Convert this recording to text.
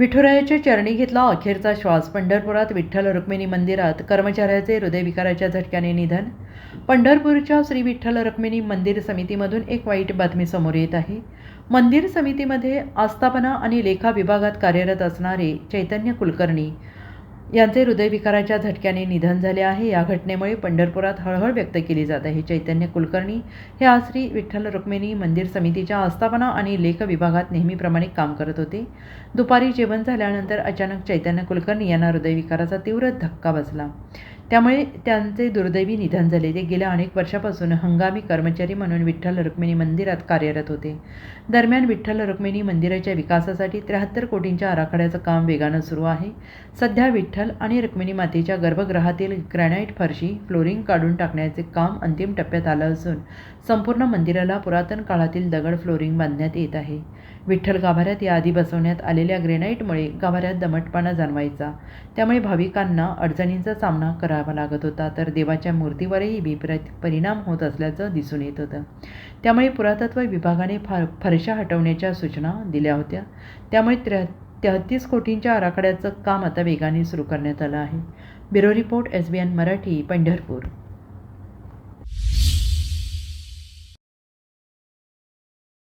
विठुरायाच्या चरणी घेतला अखेरचा श्वास. पंढरपुरात विठ्ठल रुक्मिणी मंदिरात कर्मचाऱ्याचे हृदयविकाराच्या झटक्याने निधन. पंढरपूरच्या श्री विठ्ठल रुक्मिणी मंदिर समितीमधून एक वाईट बातमी समोर येत आहे. मंदिर समितीमध्ये आस्थापना आणि लेखा विभागात कार्यरत असणारे चैतन्य कुलकर्णी यांचे हृदयविकाराच्या झटक्याने निधन झाले आहे. या घटनेमुळे पंढरपुरात हळहळ व्यक्त केली जात आहे. चैतन्य कुलकर्णी हे आज श्री विठ्ठल रुक्मिणी मंदिर समितीच्या आस्थापना आणि लेख विभागात नेहमीप्रमाणे काम करत होते. दुपारी जेवण झाल्यानंतर अचानक चैतन्य कुलकर्णी यांना हृदयविकाराचा तीव्र धक्का बसला. त्यामुळे त्यांचे दुर्दैवी निधन झाले. ते गेल्या अनेक वर्षापासून हंगामी कर्मचारी म्हणून विठ्ठल रुक्मिणी मंदिरात कार्यरत होते. दरम्यान विठ्ठल रुक्मिणी मंदिराच्या विकासासाठी त्र्याहत्तर कोटींच्या आराखड्याचं काम वेगानं सुरू आहे. सध्या विठ्ठल आणि रुक्मिणी मातेच्या गर्भगृहातील ग्रॅनाईट फरशी फ्लोरिंग काढून टाकण्याचे काम अंतिम टप्प्यात आलं असून संपूर्ण मंदिराला पुरातन काळातील दगड फ्लोरिंग बांधण्यात येत आहे. विठ्ठल गाभाऱ्यात याआधी बसवण्यात आलेल्या ग्रेनाईटमुळे गाभाऱ्यात दमटपणा जाणवायचा. त्यामुळे भाविकांना अडचणींचा सामना करा करावा लागत होता तर देवाच्या मूर्तीवरही विपरीत परिणाम होत असल्याचं दिसून येत होतं. त्यामुळे पुरातत्व विभागाने फार फरशा हटवण्याच्या सूचना दिल्या होत्या. त्यामुळे त्र्या तेहतीस कोटींच्या आराखड्याचं काम आता वेगाने सुरू करण्यात आलं आहे. Bureau report S B N Marathi Pandharpur.